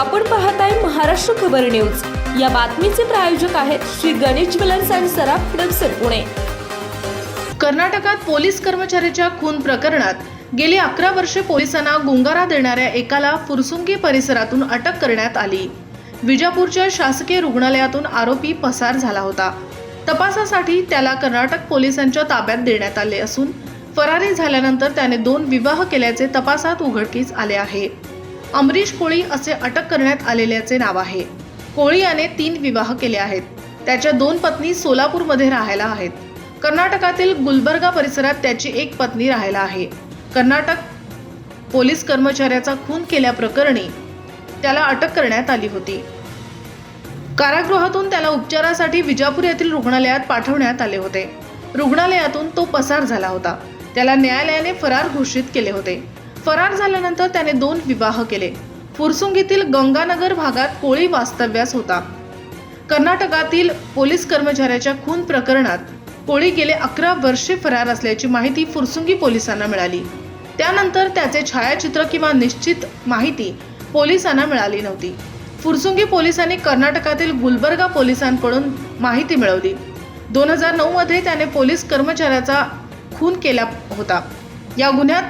आपण पाहताय महाराष्ट्र खबर न्यूज. या बातमीचे प्रायोजक आहेत श्री गणेश ज्वेलर्स अँड सराफ हडपसर पुणे. कर्नाटकात पोलीस कर्मचाऱ्याच्या खून प्रकरणात गेली अकरा वर्षे पोलिसांना गुंगारा देणाऱ्या एकाला फुरसुंगी परिसरातून अटक करण्यात आली. विजापूरच्या शासकीय रुग्णालयातून आरोपी पसार झाला होता. तपासासाठी त्याला कर्नाटक पोलिसांच्या ताब्यात देण्यात आले असून फरारी झाल्यानंतर त्याने दोन विवाह केल्याचे तपासात उघडकीस आले आहे. अमरीश कोळी असे अटक करण्यात आलेल्याचे नाव आहे. कोळी याने तीन विवाह केले आहेत. त्याच्या दोन पत्नी सोलापूरमध्ये राहायला आहेत. कर्नाटकातील गुलबर्गा परिसरात त्याची एक पत्नी राहायला आहे. कर्नाटक पोलीस कर्मचाऱ्याचा खून केल्याप्रकरणी त्याला अटक करण्यात आली होती. कारागृहातून त्याला उपचारासाठी विजापूर येथील रुग्णालयात पाठवण्यात आले होते. रुग्णालयातून तो पसार झाला होता. त्याला न्यायालयाने फरार घोषित केले होते. फरार झाल्यानंतर त्याने दोन विवाह केले. फुरसुंगीतील गंगानगर भागात कोळी वास्तव्यास होता. कर्नाटकातील पोलीस कर्मचाऱ्याच्या खून प्रकरणात कोळी गेले अकरा वर्षे फरार असल्याची माहिती फुरसुंगी पोलिसांना मिळाली. त्यानंतर त्याचे छायाचित्र किंवा निश्चित माहिती पोलिसांना मिळाली नव्हती. फुरसुंगी पोलिसांनी कर्नाटकातील गुलबर्गा पोलिसांकडून माहिती मिळवली. दोन हजार नऊमध्ये त्याने पोलीस कर्मचाऱ्याचा खून केला होता. या गुन्ह्यात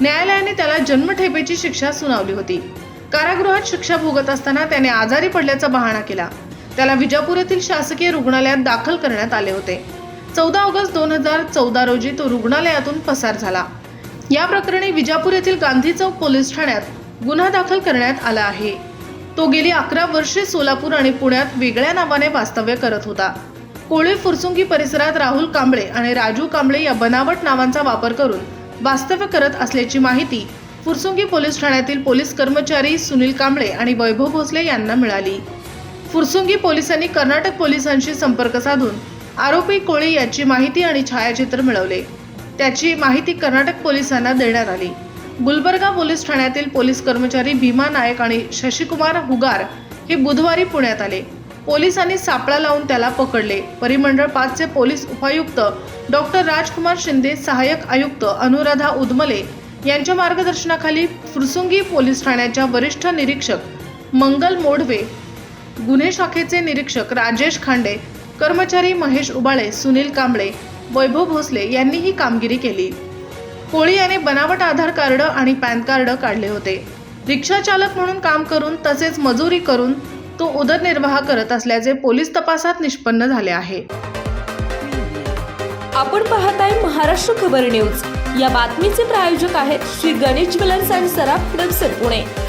न्यायालयाने त्याला जन्मठेपेची शिक्षा सुनावली होती. कारागृहात शिक्षा भोगत असताना त्याने आजारी पडल्याचा बहाणा केला. त्याला विजापूर येथील शासकीय रुग्णालयात दाखल करण्यात आले होते. चौदा ऑगस्ट दोन हजार चौदा रोजी तो रुग्णालयातून पसार झाला. या प्रकरणी विजापूर येथील गांधी चौक पोलीस ठाण्यात गुन्हा दाखल करण्यात आला आहे. तो गेली अकरा वर्षे सोलापूर आणि पुण्यात वेगळ्या नावाने वास्तव्य करत होता. कोळी फुरसुंगी परिसरात राहुल कांबळे आणि राजू कांबळे या बनावट नावांचा वापर करून वास्तव्य करत असल्याची माहिती फुरसुंगी पोलीस ठाण्यातील पोलीस कर्मचारी सुनील कांबळे आणि वैभव भोसले यांना मिळाली. फुरसुंगी पोलिसांनी कर्नाटक पोलिसांशी संपर्क साधून आरोपी कोळी याची माहिती आणि छायाचित्र मिळवले. त्याची माहिती कर्नाटक पोलिसांना देण्यात आली. गुलबर्गा पोलीस ठाण्यातील पोलीस कर्मचारी भीमा नायक आणि शशिकुमार हुगार हे बुधवारी पुण्यात आले. पोलिसांनी सापळा लावून त्याला पकडले. परिमंडळ पाचचे पोलीस उपायुक्त डॉक्टर राजकुमार शिंदे सहाय्यक आयुक्त अनुराधा उदमले यांच्या मार्गदर्शनाखाली फुरसुंगी पोलीस ठाण्याच्या वरिष्ठ निरीक्षक मंगल मोडवे गुन्हे शाखेचे निरीक्षक राजेश खांडे कर्मचारी महेश उबाळे सुनील कांबळे वैभव भोसले यांनी ही कामगिरी केली. कोळी याने बनावट आधार कार्ड आणि पॅन कार्ड काढले होते. रिक्षा चालक म्हणून काम करून तसेच मजुरी करून तो उदरनिर्वाह करत असल्याचे पोलीस तपासात निष्पन्न झाले आहे. आपण पाहताय महाराष्ट्र खबर न्यूज. या बातमीचे प्रायोजक आहेत श्री गणेश ज्वेलर्स अँड सराफ हडपसर पुणे.